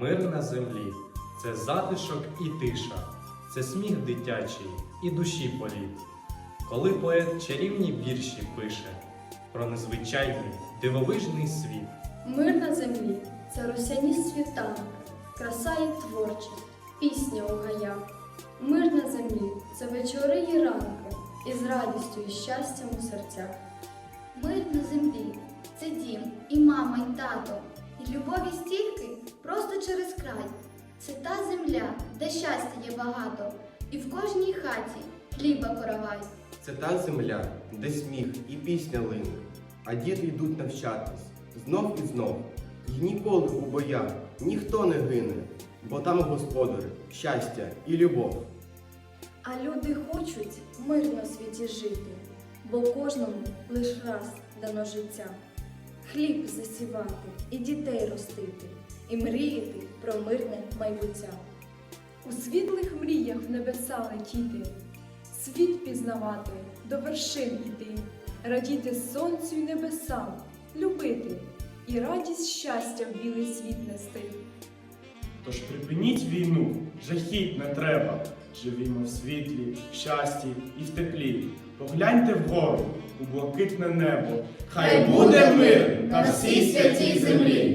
Мир на землі це затишок і тиша, це сміх дитячий і душі політ. Коли поет чарівні вірші пише про незвичайний дивовижний світ. Мир на землі це росяні світанки, краса і творчість, пісня у гаях. Мир на землі це вечори і ранки, із радістю і щастям у серцях. Мир на землі це дім, і мама, і тато, через. Це та земля, де щастя є багато, і в кожній хаті хліба коровай. Це та земля, де сміх і пісня лине, а діти йдуть навчатись знов і знов. І ніколи у боях ніхто не гине, бо там господар, щастя і любов. А люди хочуть мирно в світі жити, бо кожному лиш раз дано життя. Хліб засівати і дітей ростити, і мріяти про мирне майбуття. У світлих мріях в небеса летіти, світ пізнавати, до вершин іти, радіти сонцю й небесам, любити і радість щастя в білий світ нести. Тож припиніть війну, жахіть не треба. Живімо в світлі, в щасті і в теплі. Погляньте вгору у блакитне небо. Хай буде мир на всій святій землі.